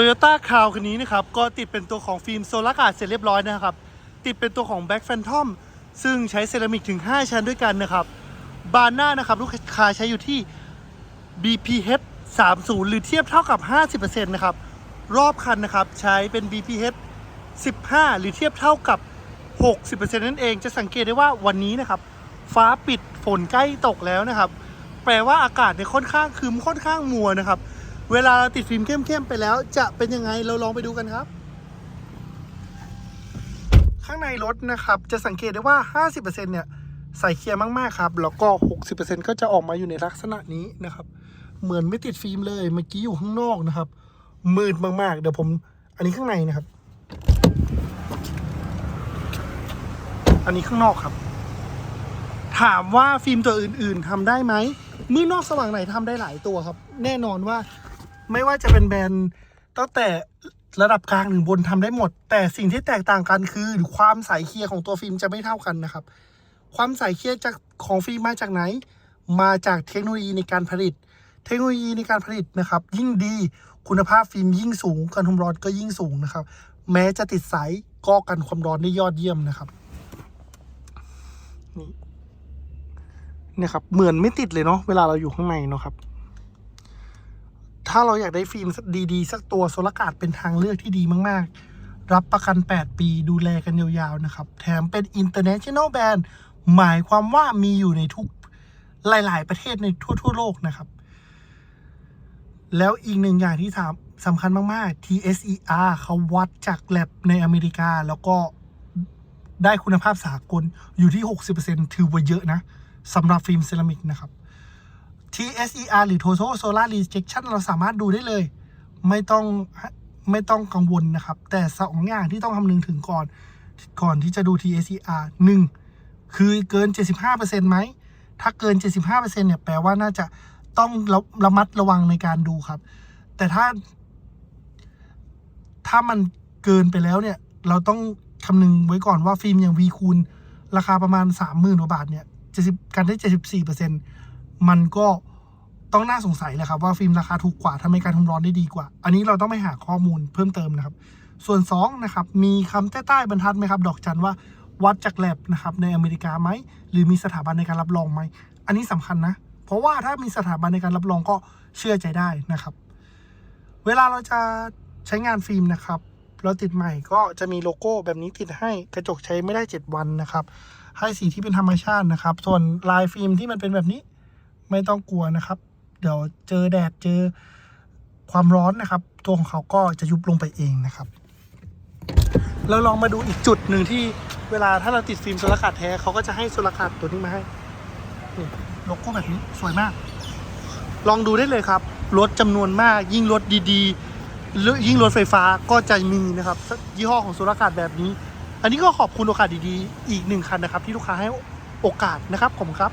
Toyota c r o w คันนี้นะครับ ก็ติดเป็นตัวของฟิล์มโซลาร์การ์ดเสร็จเรียบร้อยนะครับ ติดเป็นตัวของ Black Phantom ซึ่งใช้เซรามิกถึง 5 ชั้นด้วยกันนะครับ บานหน้านะครับ ลูกค้าใช้อยู่ที่ BPH 30 หรือเทียบเท่ากับ 50%นะครับ รอบคันนะครับ ใช้เป็น BPH 15 หรือเทียบเท่ากับ 60%นั่นเอง จะสังเกตได้ว่าวันนี้นะครับ ฟ้าปิดฝนใกล้ตกแล้วนะครับ แปลว่าอากาศเนี่ยค่อนข้างครึมค่อนข้างมัวนะครับ เวลาเราติดฟิล์มเข้มๆไปแล้ว จะเป็นยังไงเราลองไปดูกันครับ ข้างในรถนะครับ จะสังเกตได้ว่า 50%เนี่ยใส่เคลียร์มากๆครับ แล้วก็ 60%ก็จะออกมาอยู่ในลักษณะนี้นะครับ เหมือนไม่ติดฟิล์มเลยเมื่อกี้อยู่ข้างนอกนะครับ มืดมากๆ เดี๋ยวผม อันนี้ข้างในนะครับ อันนี้ข้างนอกครับ ถามว่าฟิล์มตัวอื่น ๆทำได้ไหมมือนอกสว่างไหนทำได้หลายตัวครับ แน่นอนว่า ไม่ว่าจะเป็นแบรนด์ตั้งแต่ระดับกลางถึงบนทำได้หมด แต่สิ่งที่แตกต่างกันคือความใสเคลียร์ของตัวฟิล์มจะไม่เท่ากันนะครับ ความใสเคลียร์จากของฟิล์มมาจากไหน มาจากเทคโนโลยีในการผลิต เทคโนโลยีในการผลิตนะครับ ยิ่งดีคุณภาพฟิล์มยิ่งสูงการทมร้อนก็ยิ่งสูงนะครับ แม้จะติดใสก็กันความร้อนได้ยอดเยี่ยมนะครับนี่นี่ยครับเหมือนไม่ติดเลยเนาะเวลาเราอยู่ข้างในเนาะครับ ถ้าเราอยากได้ฟิล์มดีๆ สักตัวโซลากาดเป็นทางเลือกที่ดีมาก ๆ รับประกัน 8 ปีดูแลกันยาวๆ นะครับ แถมเป็น international brand หมายความว่ามีอยู่ในทุกหลาย ๆ ประเทศในทั่วๆโลกนะครับ แล้วอีกหนึ่งอย่างที่สำสำคัญมาก ๆ TSER เขาวัดจากแลบในอเมริกาแล้วก็ได้คุณภาพสากลอยู่ที่ 60%ถือว่าเยอะนะสำหรับฟิล์มเซรามิกนะครับ TSER หรือ Total Solar Rejection เราสามารถดูได้เลย ไม่ต้องไม่ต้องกังวลนะครับ แต่สองอย่างที่ต้องคำนึงถึงก่อน ก่อนที่จะดู TSER หนึ่งคือเกิน 75%ไหม ถ้าเกิน 75%เนี่ย แปลว่าน่าจะต้องระระมัดระวังในการดูครับ แต่ถ้า ถ้ามันเกินไปแล้วเนี่ย เราต้องคำนึงไว้ก่อนว่าฟิล์มอย่าง V คูณราคาประมาณ 30,000กว่าบาทเนี่ย70การได้ 74%มันก็ ต้องน่าสงสัยแหละครับว่าฟิล์มราคาถูกกว่าทำให้การทนร้อนได้ดีกว่า อันนี้เราต้องไปหาข้อมูลเพิ่มเติมนะครับ ส่วน2นะครับมีคำใต้บรรทัดไหมครับ ดอกจันว่าวัดจากแลบนะครับในอเมริกาไหมหรือมีสถาบันในการรับรองไหมอันนี้สำคัญนะ เพราะว่าถ้ามีสถาบันในการรับรองก็เชื่อใจได้นะครับ เวลาเราจะใช้งานฟิล์มนะครับ เราติดใหม่ก็จะมีโลโก้แบบนี้ติดให้กระจกใช้ไม่ได้ 7 วันนะครับ ให้สีที่เป็นธรรมชาตินะครับ ส่วนลายฟิล์มที่มันเป็นแบบนี้ไม่ต้องกลัวนะครับ เดี๋ยวเจอแดดเจอความร้อนนะครับ ตัวของเขาก็จะยุบลงไปเองนะครับ เราลองมาดูอีกจุดหนึ่งที่เวลาถ้าเราติดฟิล์มโซลาร์การ์ดแท้เขาก็จะให้โซลาร์การ์ดตัวนี้มาให้นี่โลโก้แบบนี้สวยมาก ลองดูได้เลยครับ รถจำนวนมากยิ่งรถดีๆหรือยิ่งรถไฟฟ้าก็จะมีนะครับ ยี่ห้อของโซลาร์การ์ดแบบนี้ อันนี้ก็ขอบคุณโอกาสดีๆ อีกหนึ่งคันนะครับ ที่ลูกค้าให้โอกาสนะครับผมครับ